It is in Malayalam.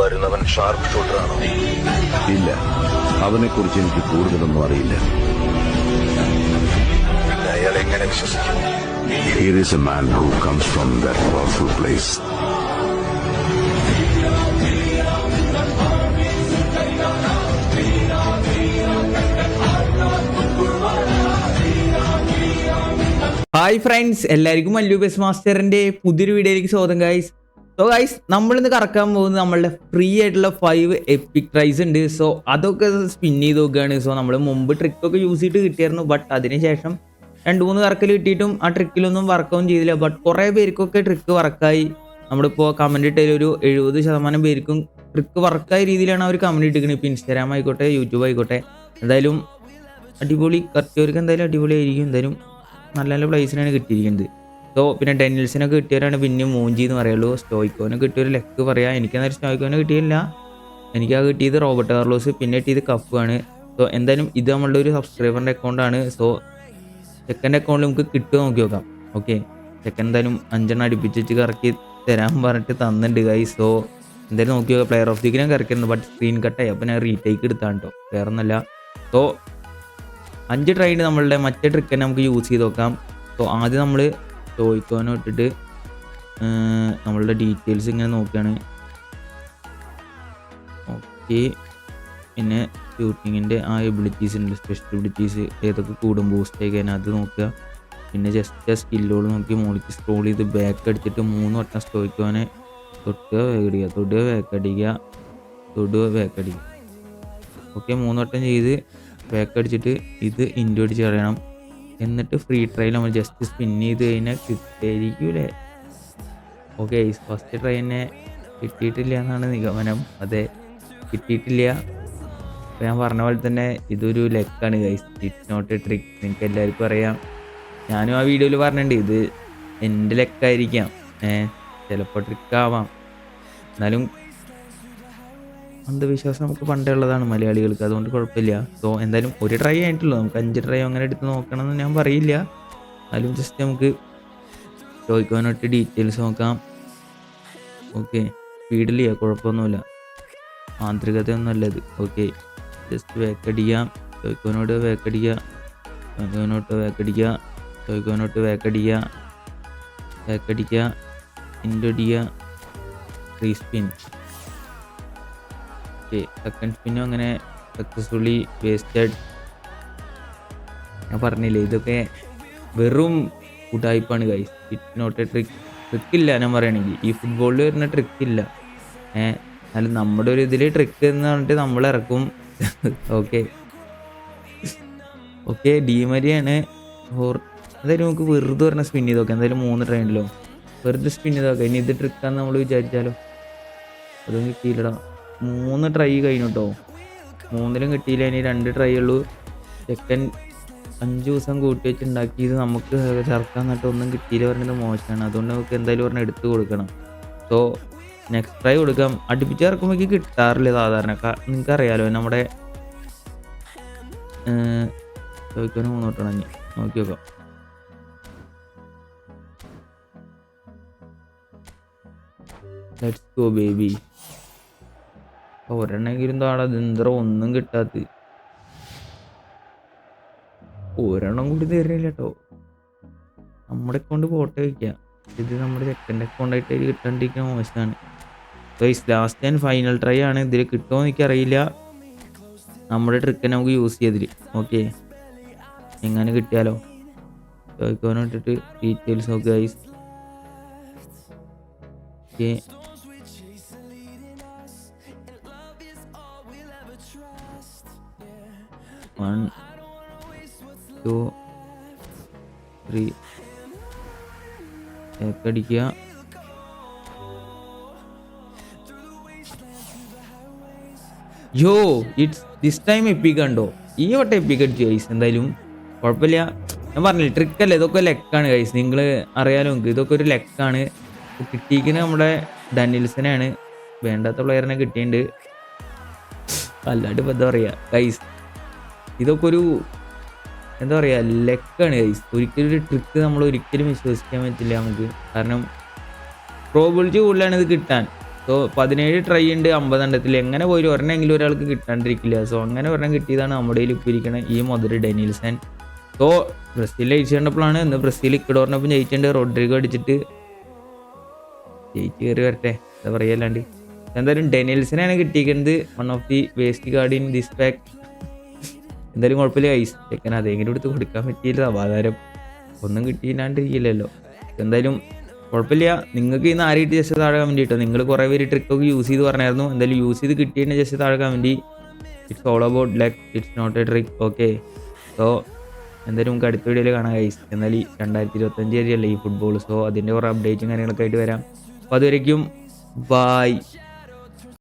വരുന്നവൻ ഷാർപ്പ് ഷൂട്ടറാണോ ഇല്ല. അവനെക്കുറിച്ച് എനിക്ക് കൂടുതലൊന്നും അറിയില്ല. അയാൾ എങ്ങനെ വിശ്വസിക്കും? Here is a man who comes from that powerful place. Hi friends എല്ലാവർക്കും മല്ലു ബസ് മാസ്റ്ററിന്റെ പുതിയൊരു വീഡിയോയിലേക്ക് സ്വാഗതം ഗൈസ് സോ ഗൈസ് നമ്മളിന്ന് കറക്കാൻ പോകുന്നത് നമ്മളുടെ ഫ്രീ ആയിട്ടുള്ള ഫൈവ് എപ്പിക് പ്രൈസ് ഉണ്ട്. സോ അതൊക്കെ സ്പിൻ ചെയ്ത് നോക്കുകയാണ്. സോ നമ്മൾ മുമ്പ് ട്രിക്കൊക്കെ യൂസ് ചെയ്തിട്ട് കിട്ടിയായിരുന്നു. ബട്ട് അതിനുശേഷം രണ്ട് മൂന്ന് കറക്കൽ കിട്ടിയിട്ടും ആ ട്രിക്കിലൊന്നും വർക്കാവും ചെയ്തില്ല. ബട്ട് കുറേ പേർക്കൊക്കെ ട്രിക്ക് വർക്കായി നമ്മളിപ്പോൾ കമന്റ് ഇട്ടതിൽ ഒരു എഴുപത് ശതമാനം പേർക്കും ട്രിക്ക് വർക്കായ രീതിയിലാണ് അവർ കമന്റ് ഇട്ടിരിക്കുന്നത് ഇപ്പോൾ ഇൻസ്റ്റാഗ്രാം ആയിക്കോട്ടെ യൂട്യൂബ് ആയിക്കോട്ടെ. എന്തായാലും അടിപൊളി. കറക്റ്റവർക്ക് എന്തായാലും അടിപൊളിയായിരിക്കും. എന്തായാലും നല്ല നല്ല പ്ലേസിനാണ് കിട്ടിയിരിക്കുന്നത്. സോ പിന്നെ ഡെനിൽസിനെ കിട്ടിയവരാണ് പിന്നെ മൂഞ്ചി എന്ന് പറയുള്ളൂ. സ്റ്റോയിക്കോനെ കിട്ടിയൊരു ലെക്ക് പറയാം. എനിക്കെന്നാലും സ്റ്റോയ്ക്കോനെ കിട്ടിയില്ല. എനിക്ക് ആ കിട്ടിയത് റോബർട്ട് കാർലോസ് പിന്നെ കിട്ടിയത് കഫാണ് സോ എന്തായാലും ഇത് നമ്മളുടെ ഒരു സബ്സ്ക്രൈബറിന്റെ അക്കൗണ്ടാണ് സോ സെക്കൻഡ് അക്കൗണ്ടിൽ നമുക്ക് കിട്ടുമോ നോക്കി നോക്കാം. ഓക്കെ. സെക്കൻഡ് എന്തായാലും അഞ്ചെണ്ണം അടുപ്പിച്ചിട്ട് കറക്കി തരാൻ പറഞ്ഞിട്ട് തന്നിട്ടുണ്ട് കൈ സോ എന്തായാലും നോക്കി നോക്കാം. പ്ലെയർ ഓഫ് ദി ഞാൻ കറക്കിയിരുന്നു ബട്ട് സ്ക്രീൻ കട്ടായി അപ്പോൾ ഞാൻ റീടേക്ക് എടുത്താണ് കേട്ടോ വേറെ ഒന്നല്ല സോ അഞ്ച് ട്രൈഡ് നമ്മളുടെ. മറ്റേ ട്രിക്ക് തന്നെ നമുക്ക് യൂസ് ചെയ്ത് നോക്കാം. സോ ആദ്യം നമ്മൾ ചോയ്ക്കോനെ ഇട്ടിട്ട് നമ്മളുടെ ഡീറ്റെയിൽസ് ഇങ്ങനെ നോക്കുകയാണ് ഓക്കെ പിന്നെ ഷൂട്ടിങ്ങിന്റെ ആ എബിലിറ്റീസ് ഉണ്ട് സ്പെഷ്യൽ എബിലിറ്റീസ് ഏതൊക്കെ കൂടും ബൂസ്റ്റ് ആയിക്കാൻ അത് നോക്കുക. പിന്നെ ജസ്റ്റ് ആ സ്കില്ലുകൾ നോക്കി മുകളിലേക്ക് സ്ക്രോൾ ചെയ്ത് ബാക്ക് അടിച്ചിട്ട് മൂന്ന് വട്ടം സ്റ്റോയ്ക്കോനെ തൊട്ടുക വേക്കടിക്കുക തൊടുക വേക്കടിക്കുക തൊടുക വേക്കടിക്കുക ഓക്കെ മൂന്ന് വട്ടം ചെയ്ത് ബാക്ക് അടിച്ചിട്ട് ഇത് ഇൻഡു അടിച്ച് കളയണം എന്നിട്ട് ഫ്രീ ട്രയൽ നമ്മൾ ജസ്റ്റ് സ്പിൻ ചെയ്ത് കഴിഞ്ഞാൽ കിട്ടായിരിക്കൂലേ. ഓക്കെ ഫസ്റ്റ് ട്രൈനെ കിട്ടിയിട്ടില്ല എന്നാണ് നിഗമനം. അതെ കിട്ടിയിട്ടില്ല. അപ്പോൾ ഞാൻ പറഞ്ഞ പോലെ തന്നെ ഇതൊരു ലെക്കാണ് guys it not a trick നിങ്ങൾക്ക് എല്ലാവർക്കും അറിയാം. ഞാനും ആ വീഡിയോയിൽ പറഞ്ഞിട്ടുണ്ട് ഇത് എന്റെ ലെക്കായിരിക്കാം. ഏഹ് ചിലപ്പോൾ ട്രിക്കാവാം എന്നാലും അന്ധവിശ്വാസം നമുക്ക് പണ്ടേ ഉള്ളതാണ് മലയാളികൾക്ക്. അതുകൊണ്ട് കുഴപ്പമില്ല. സോ എന്തായാലും ഒരു ട്രൈ ആയിട്ടുള്ളൂ. നമുക്ക് അഞ്ച് ട്രൈ അങ്ങനെ എടുത്ത് നോക്കണമെന്ന് ഞാൻ പറയില്ല. എന്നാലും ജസ്റ്റ് നമുക്ക് ചോദിക്കുവാനായിട്ട് ഡീറ്റെയിൽസ് നോക്കാം. ഓക്കെ സ്പീഡിൽ ചെയ്യാം. കുഴപ്പമൊന്നുമില്ല. മാന്ത്രികതയൊന്നും ഇത് ഓക്കെ ജസ്റ്റ് വേക്കടിക്കാം ചോദിക്കുവാനോട് വേക്കടിക്കുക ചോദിക്കുവാനോട്ട് വേക്കടിക്കുക ചോദിക്കുവാനോട്ട് വേക്കടിക്കുക വേക്കടിക്കുക ഇൻഡൊടിക്കുക റീസ്പിൻ സ്പിൻ ഓക്കെ സെക്കൻഡ് സ്പിന്നും അങ്ങനെ സക്സസ്ഫുള്ളി വേസ്റ്റഡ് ഞാൻ പറഞ്ഞില്ലേ ഇതൊക്കെ വെറും കൂട്ടായ്പാണ് guys it not a trick ട്രിക്കില്ല ഞാൻ പറയുകയാണെങ്കിൽ ഈ ഫുട്ബോളിൽ വരുന്ന ട്രിക്കില്ല ഏഹ് എന്നാലും നമ്മുടെ ഒരു ഇതിൽ ട്രിക്ക് എന്ന് പറഞ്ഞിട്ട് നമ്മൾ ഇറക്കും. ഓക്കെ ഓക്കെ ഡീമരിയാണ് ഹോർ എന്തായാലും നമുക്ക് വെറുതെ പറഞ്ഞ സ്പിൻ ചെയ്ത് നോക്കാം. എന്തായാലും മൂന്ന് ട്രെയിനിലോ വെറുതെ സ്പിൻ ചെയ്ത് നോക്കാം. ഇനി ഇത് ട്രിക്കാന്ന് നമ്മൾ വിചാരിച്ചാലോ? അതൊന്നും കിട്ടിയില്ലടാ. മൂന്ന് ട്രൈ കഴിഞ്ഞു കേട്ടോ മൂന്നിലും കിട്ടിയില്ല. ഇനി രണ്ട് ട്രൈ ഉള്ളൂ. സെക്കൻഡ് അഞ്ച് ദിവസം കൂട്ടി വെച്ച് ഉണ്ടാക്കിയത് നമുക്ക് ചേർക്കാൻ നട്ട് ഒന്നും കിട്ടിയില്ല പറഞ്ഞത് മോശമാണ്. അതുകൊണ്ട് നമുക്ക് എന്തായാലും പറഞ്ഞാൽ എടുത്ത് കൊടുക്കണം. സോ നെക്സ്റ്റ് ട്രൈ കൊടുക്കാം. അടുപ്പിച്ച് ഇറക്കുമ്പോൾ കിട്ടാറില്ല സാധാരണ. നിങ്ങൾക്ക് അറിയാലോ നമ്മുടെ ചോദിക്കാനും മൂന്നോട്ടാണ് ഞാൻ നോക്കി നോക്കാം. ലെറ്റ്സ് ഗോ ബേബി ഒരെണ്ണെങ്കിലും താടാ ഇന്ദ്ര ഒന്നും കിട്ടാത്ത. ഒരെണ്ണം കൂടി തരുന്നില്ല കേട്ടോ നമ്മുടെ അക്കൗണ്ട് ഫോട്ടോ വയ്ക്കാം. ഇത് നമ്മുടെ സെക്കൻഡ് അക്കൗണ്ടായിട്ട് ആയിട്ട് കിട്ടാണ്ടിരിക്കുന്ന മോശമാണ്. ലാസ്റ്റ് ആൻഡ് ഫൈനൽ ട്രൈ ആണ്. ഇതിൽ കിട്ടുമോ എനിക്കറിയില്ല. നമ്മുടെ ട്രിക്ക് നമുക്ക് യൂസ് ചെയ്തിൽ ഓക്കെ എങ്ങനെ കിട്ടിയാലോ? ചോദിക്കാനോ ഇട്ടിട്ട് ഡീറ്റെയിൽസ് നോക്കുക ഓക്കെ വൺ ടു ത്രീ. കടിക്ക yo it's this time epic കണ്ടോ? ഈ വട്ടം എപ്പിക്ക് അടിച്ചു ഗൈസ് എന്തായാലും കുഴപ്പമില്ല. ഞാൻ പറഞ്ഞില്ല ട്രിക്കല്ല ഇതൊക്കെ ലെക്കാണ് ഗൈസ് നിങ്ങൾ അറിയാലോ നിങ്ങൾക്ക് ഇതൊക്കെ ഒരു ലെക്കാണ്. കിട്ടിയിരിക്കുന്നത് നമ്മുടെ ഡനിൽസനാണ് വേണ്ടാത്ത പ്ലെയറിനെ കിട്ടിയിട്ടുണ്ട്. അല്ലാണ്ട് ഇപ്പം എന്താ പറയുക ഗൈസ് ഇതൊക്കെ ഒരു എന്താ പറയുക ലെക്കാണ് ഗൈസ് ഒരിക്കലും ഒരു ട്രിക്ക് നമ്മൾ ഒരിക്കലും വിശ്വസിക്കാൻ പറ്റില്ല നമുക്ക്. കാരണം പ്രോബിലിറ്റി കൂടുതലാണ് ഇത് കിട്ടാൻ. സോ പതിനേഴ് ട്രൈ ഉണ്ട് അമ്പതെണ്ണത്തിൽ എങ്ങനെ പോയി ഒരെണ്ണമെങ്കിലും ഒരാൾക്ക് കിട്ടാണ്ടിരിക്കില്ല. സോ അങ്ങനെ ഒരെണ്ണം കിട്ടിയതാണ് നമ്മുടെ കയ്യിൽ ഇപ്പോൾ ഇരിക്കണ ഈ മുതൽ ഡെനിൽസൺ. സോ ബ്രസീലിൽ ജയിച്ചു കണ്ടപ്പോഴാണ് ഇന്ന് ബ്രസീൽ ഇക്കഡോറിനൊപ്പം ജയിച്ചിട്ടുണ്ട് റോഡ്രിഗോ അടിച്ചിട്ട് ജയിച്ച് കയറി വരട്ടെ. എന്താ പറയല്ലാണ്ട് എന്തായാലും ഡെനിൽസിനാണ് കിട്ടിയിരിക്കുന്നത്. One of the worst card in this pack എന്തായാലും കുഴപ്പമില്ല ഐസ് ചെക്കൻ അതെങ്കിലും എടുത്ത് കൊടുക്കാൻ പറ്റിയില്ല. സമാധാനം ഒന്നും കിട്ടിയില്ലാണ്ടിരിക്കില്ലല്ലോ. എന്തായാലും കുഴപ്പമില്ല. നിങ്ങൾക്ക് ഇന്ന് ആരെയിട്ട് ജസ്റ്റ് താഴെ കമന്റ് കിട്ടും നിങ്ങൾ കുറേ പേര് ട്രിക്കൊക്കെ യൂസ് ചെയ്ത് പറഞ്ഞായിരുന്നു. എന്തായാലും യൂസ് ചെയ്ത് കിട്ടിയതിന് ജസ്റ്റ് താഴെ comment it's all about luck it's not a trick okay so എന്തായാലും നമുക്ക് അടുത്ത വീഡിയോയിൽ കാണാം ഗൈസ് എന്നാൽ ഈ രണ്ടായിരത്തി ഇരുപത്തഞ്ച് വരെയല്ലേ ഈ ഫുട്ബോൾ സോ അതിന്റെ കുറേ അപ്ഡേറ്റും കാര്യങ്ങളൊക്കെ ആയിട്ട് വരാം. അപ്പോൾ അതുവരേക്കും ബായ്